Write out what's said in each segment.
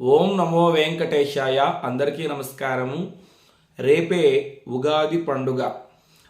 ఓం నమో వెంకటేశాయ. అందరికీ నమస్కారము. రేపే ఉగాది పండుగ.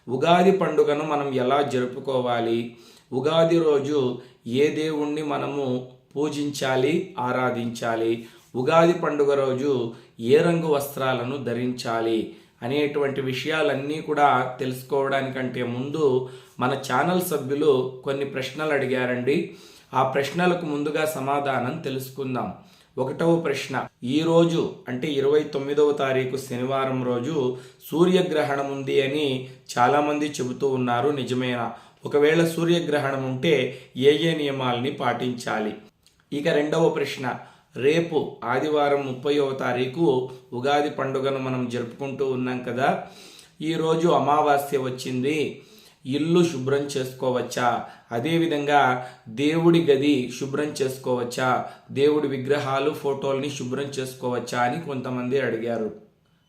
ఉగాది పండుగను మనం ఎలా జరుపుకోవాలి? ఉగాది రోజు ఏ దేవుణ్ణి మనము పూజించాలి ఆరాధించాలి? ఉగాది పండుగ రోజు ఏ రంగు వస్త్రాలను ధరించాలి? అనేటువంటి విషయాలన్నీ కూడా తెలుసుకోవడానికంటే ముందు మన ఛానల్ సభ్యులు కొన్ని ప్రశ్నలు అడిగారండి. ఆ ప్రశ్నలకు ముందుగా సమాధానం తెలుసుకుందాం. ఒకటవ ప్రశ్న. ఈరోజు అంటే ఇరవై తొమ్మిదవ తారీఖు శనివారం రోజు సూర్యగ్రహణం ఉంది అని చాలామంది చెబుతూ ఉన్నారు. నిజమేనా? ఒకవేళ సూర్యగ్రహణం ఉంటే ఏ ఏ నియమాల్ని పాటించాలి? ఇక రెండవ ప్రశ్న. రేపు ఆదివారం ముప్పైవ తారీఖు ఉగాది పండుగను మనం జరుపుకుంటూ ఉన్నాం కదా. ఈరోజు అమావాస్య వచ్చింది. ఇల్లు శుభ్రం చేసుకోవచ్చా? అదేవిధంగా దేవుడి గది శుభ్రం చేసుకోవచ్చా? దేవుడి విగ్రహాలు ఫోటోల్ని శుభ్రం చేసుకోవచ్చా అని కొంతమంది అడిగారు.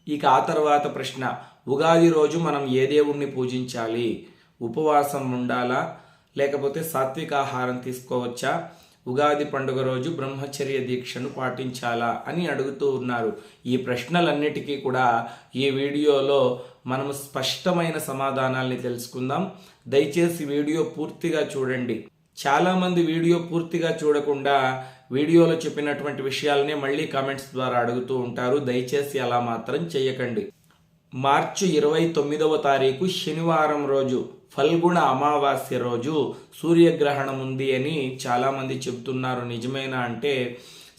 ఇక ఆ తర్వాత ప్రశ్న ఉగాది రోజు మనం ఏ దేవుణ్ణి పూజించాలి? ఉపవాసం ఉండాలా? లేకపోతే సాత్విక ఆహారం తీసుకోవచ్చా? ఉగాది పండుగ రోజు బ్రహ్మచర్య దీక్షను పాటించాలా అని అడుగుతూ ఉన్నారు. ఈ ప్రశ్నలన్నిటికీ కూడా ఈ వీడియోలో మనము స్పష్టమైన సమాధానాల్ని తెలుసుకుందాం. దయచేసి వీడియో పూర్తిగా చూడండి. చాలామంది వీడియో పూర్తిగా చూడకుండా వీడియోలో చెప్పినటువంటి విషయాలనే మళ్ళీ కామెంట్స్ ద్వారా అడుగుతూ ఉంటారు. దయచేసి అలా మాత్రం చేయకండి మార్చి ఇరవై తొమ్మిదవ తారీఖు శనివారం రోజు ఫల్గుణ అమావాస్య రోజు సూర్యగ్రహణం ఉంది అని చాలామంది చెబుతున్నారు. నిజమేనా అంటే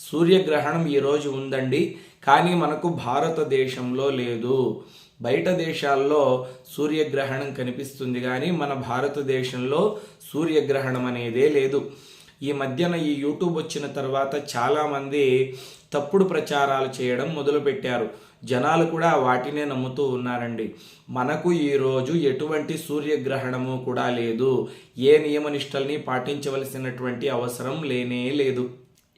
సూర్యగ్రహణం ఈరోజు ఉందండి. కానీ మనకు భారతదేశంలో లేదు. బయట దేశాల్లో సూర్యగ్రహణం కనిపిస్తుంది కానీ మన భారతదేశంలో సూర్యగ్రహణం అనేదే లేదు. ఈ మధ్యన ఈ యూట్యూబ్ వచ్చిన తర్వాత చాలామంది తప్పుడు ప్రచారాలు చేయడం మొదలుపెట్టారు. జనాలు కూడా వాటినే నమ్ముతూ ఉన్నారండి. మనకు ఈరోజు ఎటువంటి సూర్యగ్రహణము కూడా లేదు. ఏ నియమనిష్టల్ని పాటించవలసినటువంటి అవసరం లేనే లేదు.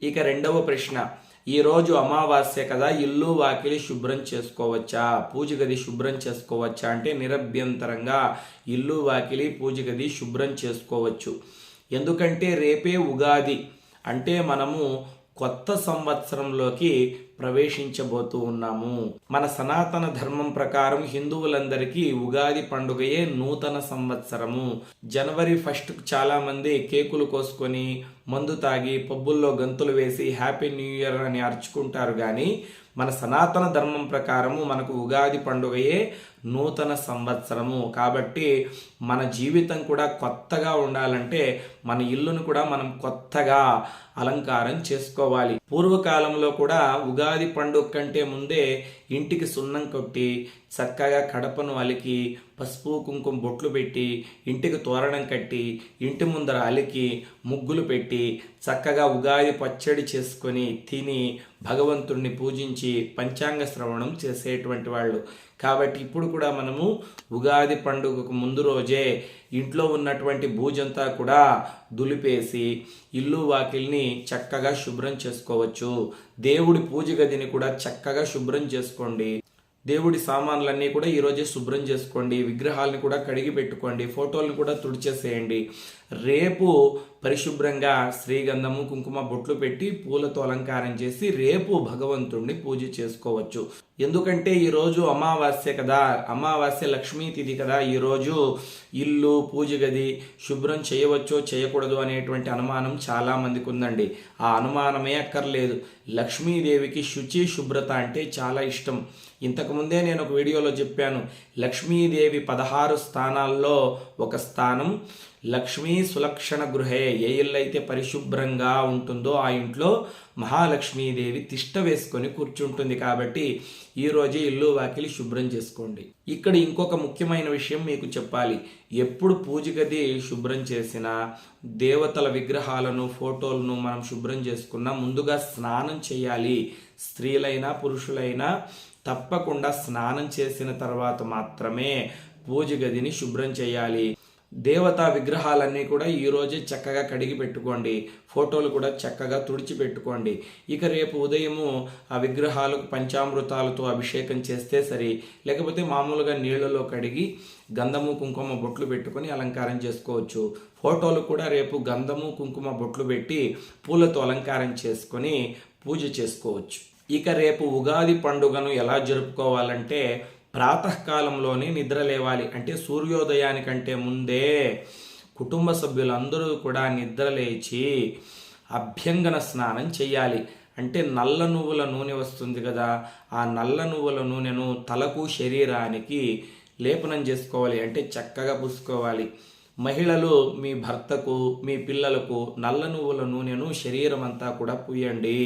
ఇక రెండవ ప్రశ్న. ఈరోజు అమావాస్య కదా ఇల్లు వాకిలి శుభ్రం చేసుకోవచ్చా? పూజ గది శుభ్రం చేసుకోవచ్చా అంటే నిరభ్యంతరంగా ఇల్లు వాకిలి పూజ గది శుభ్రం చేసుకోవచ్చు. ఎందుకంటే రేపే ఉగాది అంటే మనము కొత్త సంవత్సరంలోకి ప్రవేశించబోతూ ఉన్నాము. మన సనాతన ధర్మం ప్రకారం హిందువులందరికీ ఉగాది పండుగయే నూతన సంవత్సరము. జనవరి ఫస్ట్ చాలా మంది కేకులు కోసుకొని మందు తాగి పబ్బుల్లో గంతులు వేసి హ్యాపీ న్యూ ఇయర్ అని అర్చుకుంటారు కానీ మన సనాతన ధర్మం ప్రకారము మనకు ఉగాది పండుగయే నూతన సంవత్సరము. కాబట్టి మన జీవితం కూడా కొత్తగా ఉండాలంటే మన ఇల్లును కూడా మనం కొత్తగా అలంకారం చేసుకోవాలి. పూర్వకాలంలో కూడా ఉగాది పండుగ కంటే ముందే ఇంటికి సున్నం కొట్టి చక్కగా కడపను అలికి పసుపు కుంకుమ బొట్లు పెట్టి ఇంటికి తోరణం కట్టి ఇంటి ముందర అలికి ముగ్గులు పెట్టి చక్కగా ఉగాది పచ్చడి చేసుకొని తిని భగవంతుణ్ణి పూజించి పంచాంగ శ్రవణం చేసేటువంటి వాళ్ళు. కాబట్టి ఇప్పుడు కూడా మనము ఉగాది పండుగకు ముందు రోజే ఇంట్లో ఉన్నటువంటి భూజంతా కూడా దులిపేసి ఇల్లు వాకిల్ని చక్కగా శుభ్రం చేసుకోవచ్చు. దేవుడి పూజ గదిని కూడా చక్కగా శుభ్రం చేసుకోండి. దేవుడి సామాన్లన్నీ కూడా ఈరోజే శుభ్రం చేసుకోండి విగ్రహాలను కూడా కడిగి పెట్టుకోండి ఫోటోలను కూడా తుడిచేసేయండి. రేపు పరిశుభ్రంగా శ్రీగంధము కుంకుమ బొట్లు పెట్టి పూలతో అలంకారం చేసి రేపు భగవంతుణ్ణి పూజ చేసుకోవచ్చు. ఎందుకంటే ఈరోజు అమావాస్య కదా అమావాస్య లక్ష్మీ తిథి కదా. ఈరోజు ఇల్లు పూజ గది శుభ్రం చేయవచ్చో చేయకూడదు అనేటువంటి అనుమానం చాలా మందికి ఉందండి. ఆ అనుమానమే అక్కర్లేదు. లక్ష్మీదేవికి శుచి శుభ్రత అంటే చాలా ఇష్టం. ఇంతకుముందే నేను ఒక వీడియోలో చెప్పాను లక్ష్మీదేవి పదహారు స్థానాల్లో ఒక స్థానం లక్ష్మీ సులక్షణ గృహే ఏ ఇల్లు అయితే పరిశుభ్రంగా ఉంటుందో ఆ ఇంట్లో మహాలక్ష్మీదేవి తిష్ట వేసుకొని కూర్చుంటుంది కాబట్టి ఈరోజే ఇల్లు వాకిలి శుభ్రం చేసుకోండి. ఇక్కడ ఇంకొక ముఖ్యమైన విషయం మీకు చెప్పాలి. ఎప్పుడు పూజ గది శుభ్రం చేసినా దేవతల విగ్రహాలను ఫోటోలను మనం శుభ్రం చేసుకున్నా ముందుగా స్నానం చేయాలి. స్త్రీలైనా పురుషులైనా తప్పకుండా స్నానం చేసిన తర్వాత మాత్రమే పూజ గదిని శుభ్రం చేయాలి. దేవతా విగ్రహాలన్నీ కూడా ఈరోజే చక్కగా కడిగి పెట్టుకోండి. ఫోటోలు కూడా చక్కగా తుడిచి పెట్టుకోండి. ఇక రేపు ఉదయము ఆ విగ్రహాలకు పంచామృతాలతో అభిషేకం చేస్తే సరి. లేకపోతే మామూలుగా నీళ్ళలో కడిగి గంధము కుంకుమ బొట్లు పెట్టుకొని అలంకారం చేసుకోవచ్చు. ఫోటోలు కూడా రేపు గంధము కుంకుమ బొట్లు పెట్టి పూలతో అలంకారం చేసుకొని పూజ చేసుకోవచ్చు. ఇక రేపు ఉగాది పండుగను ఎలా జరుపుకోవాలంటే ప్రాతకాలంలోనే నిద్ర లేవాలి. అంటే సూర్యోదయానికంటే ముందే కుటుంబ సభ్యులందరూ కూడా నిద్ర లేచి అభ్యంగన స్నానం చేయాలి అంటే నల్ల నువ్వుల నూనె వస్తుంది కదా ఆ నల్ల నువ్వుల నూనెను తలకు శరీరానికి లేపనం చేసుకోవాలి. అంటే చక్కగా పూసుకోవాలి. మహిళలు మీ భర్తకు మీ పిల్లలకు నల్ల నువ్వుల నూనెను శరీరం అంతా కూడా పూయండి.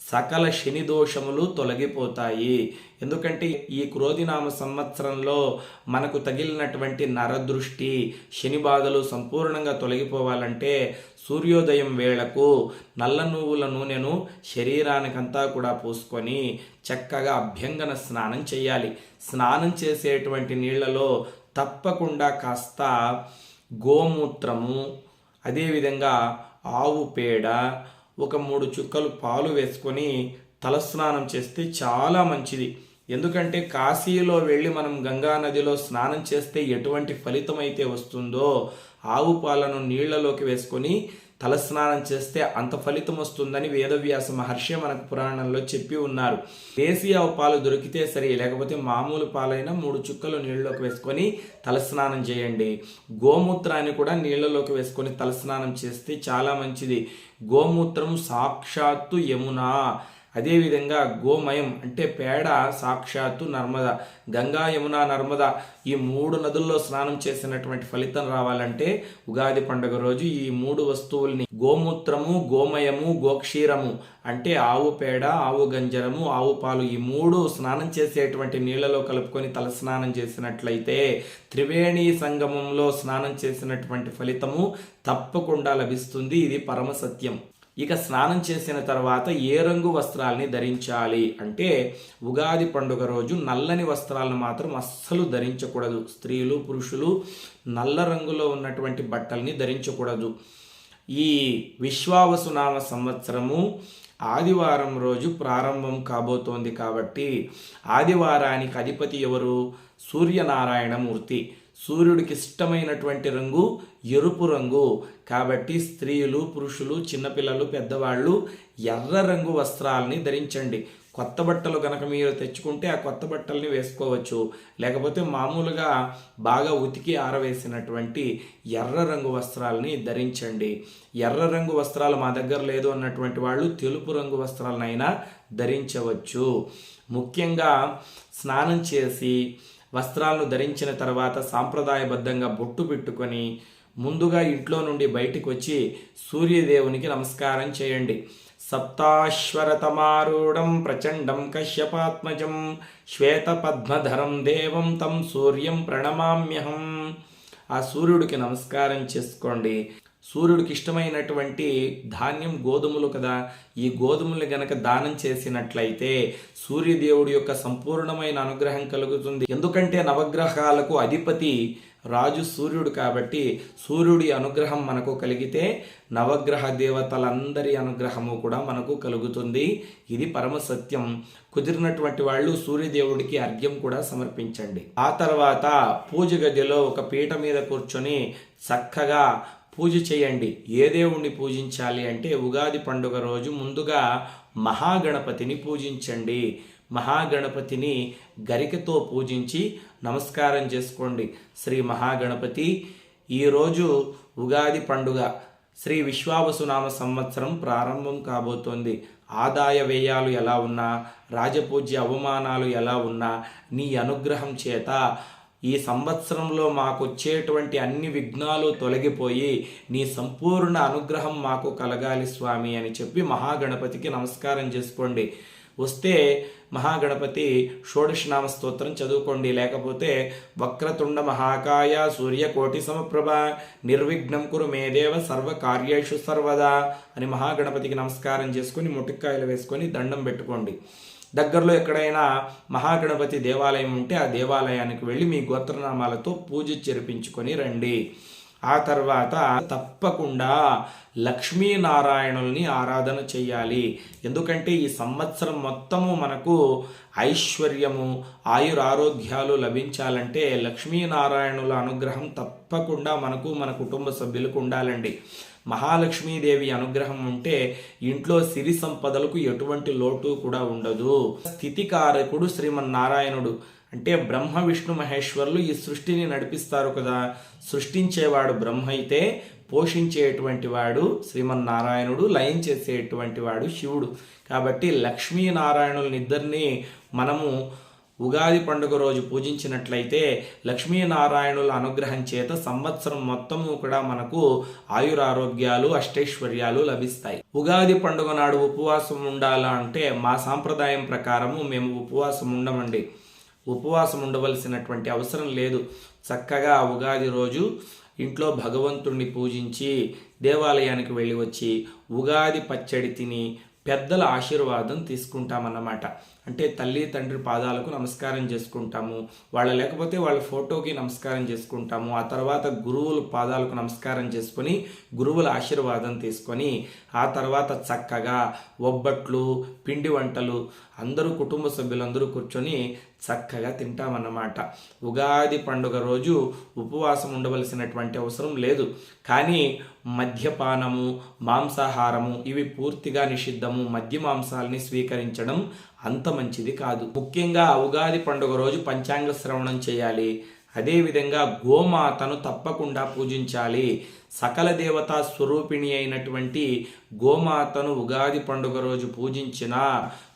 సకల శని దోషములు తొలగిపోతాయి. ఎందుకంటే ఈ క్రోధినామ సంవత్సరంలో మనకు తగిలినటువంటి నరదృష్టి శని బాధలు సంపూర్ణంగా తొలగిపోవాలంటే సూర్యోదయం వేళకు నల్ల నువ్వుల నూనెను శరీరానికంతా కూడా పూసుకొని చక్కగా అభ్యంగన స్నానం చేయాలి. స్నానం చేసేటువంటి నీళ్ళలో తప్పకుండా కాస్త గోమూత్రము అదేవిధంగా ఆవు పేడ ఒక మూడు చుక్కలు పాలు వేసుకొని తలస్నానం చేస్తే చాలా మంచిది. ఎందుకంటే కాశీలో వెళ్ళి మనం గంగా నదిలో స్నానం చేస్తే ఎటువంటి ఫలితం అయితే వస్తుందో ఆవు పాలను నీళ్ళలోకి వేసుకొని తలస్నానం చేస్తే అంత ఫలితం వస్తుందని వేదవ్యాస మహర్షి మనకు పురాణంలో చెప్పి ఉన్నారు. దేశీయ ఆవు పాలు దొరికితే సరే లేకపోతే మామూలు పాలైనా మూడు చుక్కలు నీళ్ళలోకి వేసుకొని తలస్నానం చేయండి. గోమూత్రాన్ని కూడా నీళ్ళలోకి వేసుకొని తలస్నానం చేస్తే చాలా మంచిది. గోమూత్రం సాక్షాత్తు యమున. అదేవిధంగా గోమయం అంటే పేడ సాక్షాత్తు నర్మద. గంగా యమున నర్మద ఈ మూడు నదుల్లో స్నానం చేసినటువంటి ఫలితం రావాలంటే ఉగాది పండుగ రోజు ఈ మూడు వస్తువుల్ని గోమూత్రము గోమయము గోక్షీరము అంటే ఆవు పేడ ఆవు గంజరము ఆవు పాలు ఈ మూడు స్నానం చేసేటువంటి నీళ్ళలో కలుపుకొని తల స్నానం చేసినట్లయితే త్రివేణి సంగమంలో స్నానం చేసినటువంటి ఫలితము తప్పకుండా లభిస్తుంది. ఇది పరమ సత్యం. ఇక స్నానం చేసిన తర్వాత ఏ రంగు వస్త్రాల్ని ధరించాలి? అంటే ఉగాది పండుగ రోజు నల్లని వస్త్రాలను మాత్రం అస్సలు ధరించకూడదు. స్త్రీలు పురుషులు నల్ల రంగులో ఉన్నటువంటి బట్టల్ని ధరించకూడదు. ఈ విశ్వావసునామ సంవత్సరము ఆదివారం రోజు ప్రారంభం కాబోతోంది కాబట్టి ఆదివారానికి అధిపతి ఎవరు? సూర్యనారాయణమూర్తి. సూర్యుడికి ఇష్టమైనటువంటి రంగు ఎరుపు రంగు. కాబట్టి స్త్రీలు పురుషులు చిన్నపిల్లలు పెద్దవాళ్ళు ఎర్ర రంగు వస్త్రాలని ధరించండి. కొత్త బట్టలు కనుక మీరు తెచ్చుకుంటే ఆ కొత్త బట్టల్ని వేసుకోవచ్చు. లేకపోతే మామూలుగా బాగా ఉతికి ఆరవేసినటువంటి ఎర్ర రంగు వస్త్రాలని ధరించండి. ఎర్ర రంగు వస్త్రాలు మా దగ్గర లేదు అన్నటువంటి వాళ్ళు తెలుపు రంగు వస్త్రాలనైనా ధరించవచ్చు. ముఖ్యంగా స్నానం చేసి వస్త్రాలను ధరించిన తర్వాత సాంప్రదాయబద్ధంగా బొట్టు పెట్టుకొని ముందుగా ఇంట్లో నుండి బయటికి వచ్చి సూర్యదేవునికి నమస్కారం చేయండి. సప్తాశ్వరతమారూఢం ప్రచండం కశ్యపాత్మజం శ్వేతపద్మధరం దేవం తం సూర్యం ప్రణమామ్యహం. ఆ సూర్యుడికి నమస్కారం చేసుకోండి. సూర్యుడికి ఇష్టమైనటువంటి ధాన్యం గోధుమలు కదా. ఈ గోధుమల్ని గనక దానం చేసినట్లయితే సూర్యదేవుడి యొక్క సంపూర్ణమైన అనుగ్రహం కలుగుతుంది. ఎందుకంటే నవగ్రహాలకు అధిపతి రాజు సూర్యుడు కాబట్టి సూర్యుడి అనుగ్రహం మనకు కలిగితే నవగ్రహ దేవతలందరి అనుగ్రహము కూడా మనకు కలుగుతుంది. ఇది పరమ సత్యం. కుదిరినటువంటి వాళ్ళు సూర్యదేవుడికి అర్ఘ్యం కూడా సమర్పించండి. ఆ తర్వాత పూజ గదిలో ఒక పీట మీద కూర్చొని చక్కగా పూజ చేయండి. ఏ దేవుణ్ణి పూజించాలి అంటే ఉగాది పండుగ రోజు ముందుగా మహాగణపతిని పూజించండి. మహాగణపతిని గరికతో పూజించి నమస్కారం చేసుకోండి. శ్రీ మహాగణపతి ఈరోజు ఉగాది పండుగ శ్రీ విశ్వావసునామ సంవత్సరం ప్రారంభం కాబోతోంది. ఆదాయ వ్యయాలు ఎలా ఉన్నా రాజపూజ్య అవమానాలు ఎలా ఉన్నా నీ అనుగ్రహం చేత ఈ సంవత్సరంలో మాకు వచ్చేటువంటి అన్ని విఘ్నాలు తొలగిపోయి నీ సంపూర్ణ అనుగ్రహం మాకు కలగాలి స్వామి అని చెప్పి మహాగణపతికి నమస్కారం చేసుకోండి. వస్తే మహాగణపతి షోడశనామ స్తోత్రం చదువుకోండి. లేకపోతే వక్రతుండ మహాకాయ సూర్యకోటి సమప్రభ నిర్విఘ్నం కురు మేదేవ సర్వ కార్యేషు సర్వదా అని మహాగణపతికి నమస్కారం చేసుకుని ముటిక్కాయలు వేసుకొని దండం పెట్టుకోండి. దగ్గరలో ఎక్కడైనా మహాగణపతి దేవాలయం ఉంటే ఆ దేవాలయానికి వెళ్ళి మీ గోత్రనామాలతో పూజ చెరిపించుకొని రండి. ఆ తర్వాత తప్పకుండా లక్ష్మీనారాయణుల్ని ఆరాధన చేయాలి ఎందుకంటే ఈ సంవత్సరం మొత్తము మనకు ఐశ్వర్యము ఆయురారోగ్యాలు లభించాలంటే లక్ష్మీనారాయణుల అనుగ్రహం తప్పకుండా మనకు మన కుటుంబ సభ్యులకు ఉండాలండి. మహాలక్ష్మీదేవి అనుగ్రహం ఉంటే ఇంట్లో సిరి సంపదలకు ఎటువంటి లోటు కూడా ఉండదు. స్థితికారకుడు శ్రీమన్నారాయణుడు. అంటే బ్రహ్మ విష్ణు మహేశ్వరులు ఈ సృష్టిని నడిపిస్తారు కదా. సృష్టించేవాడు బ్రహ్మ అయితే పోషించేటువంటి వాడు శ్రీమన్నారాయణుడు లయం చేసేటువంటి వాడు శివుడు. కాబట్టి లక్ష్మీనారాయణులనిద్దరినీ మనము ఉగాది పండుగ రోజు పూజించినట్లయితే లక్ష్మీనారాయణుల అనుగ్రహం చేత సంవత్సరం మొత్తము కూడా మనకు ఆయురారోగ్యాలు అష్టైశ్వర్యాలు లభిస్తాయి. ఉగాది పండుగ నాడు ఉపవాసం ఉండాలా అంటే మా సాంప్రదాయం ప్రకారము మేము ఉపవాసం ఉండమండి. ఉపవాసం ఉండవలసినటువంటి అవసరం లేదు. చక్కగా ఉగాది రోజు ఇంట్లో భగవంతుణ్ణి పూజించి దేవాలయానికి వెళ్ళి వచ్చి ఉగాది పచ్చడి తిని పెద్దల ఆశీర్వాదం తీసుకుంటామన్నమాట. అంటే తల్లి తండ్రి పాదాలకు నమస్కారం చేసుకుంటాము. వాళ్ళ లేకపోతే వాళ్ళ ఫోటోకి నమస్కారం చేసుకుంటాము. ఆ తర్వాత గురువుల పాదాలకు నమస్కారం చేసుకొని గురువుల ఆశీర్వాదం తీసుకొని ఆ తర్వాత చక్కగా ఒబ్బట్లు పిండి వంటలు అందరూ కుటుంబ సభ్యులందరూ కూర్చొని చక్కగా తింటామన్నమాట. ఉగాది పండుగ రోజు ఉపవాసం ఉండవలసినటువంటి అవసరం లేదు. కానీ మద్యపానము మాంసాహారము ఇవి పూర్తిగా నిషిద్ధము. మద్య మాంసాలని స్వీకరించడం అంత మంచిది కాదు. ముఖ్యంగా ఉగాది పండుగ రోజు పంచాంగ శ్రవణం చేయాలి. అదేవిధంగా గోమాతను తప్పకుండా పూజించాలి. సకల దేవతా స్వరూపిణి అయినటువంటి గోమాతను ఉగాది పండుగ రోజు పూజించిన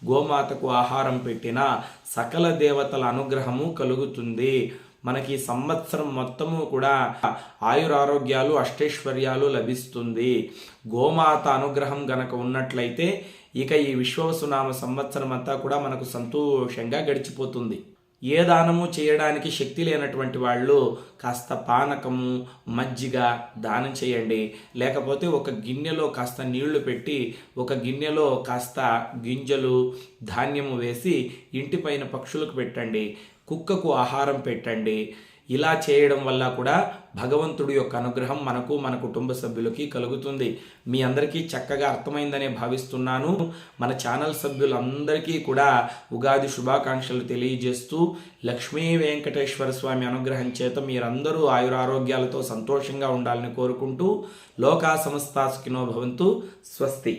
గోమాతకు ఆహారం పెట్టిన సకల దేవతల అనుగ్రహము కలుగుతుంది. మనకి సంవత్సరం మొత్తము కూడా ఆయురారోగ్యాలు అష్టైశ్వర్యాలు లభిస్తుంది. గోమాత అనుగ్రహం గనక ఉన్నట్లయితే ఇక ఈ విశ్వవసునామ సంవత్సరం అంతా కూడా మనకు సంతోషంగా గడిచిపోతుంది. ఏ దానము చేయడానికి శక్తి లేనటువంటి వాళ్ళు కాస్త పానకము మజ్జిగ దానం చేయండి. లేకపోతే ఒక గిన్నెలో కాస్త నీళ్ళు పెట్టి ఒక గిన్నెలో కాస్త గింజలు ధాన్యము వేసి ఇంటిపైన పక్షులకు పెట్టండి. కుక్కకు ఆహారం పెట్టండి. ఇలా చేయడం వల్ల కూడా భగవంతుడి యొక్క అనుగ్రహం మనకు మన కుటుంబ సభ్యులకి కలుగుతుంది. మీ అందరికీ చక్కగా అర్థమైందనే భావిస్తున్నాను. మన ఛానల్ సభ్యులందరికీ కూడా ఉగాది శుభాకాంక్షలు తెలియజేస్తూ లక్ష్మీ వెంకటేశ్వర స్వామి అనుగ్రహం చేత మీరందరూ ఆయురారోగ్యాలతో సంతోషంగా ఉండాలని కోరుకుంటూ లోకా సమస్తాసుకినో భవంతు స్వస్తి.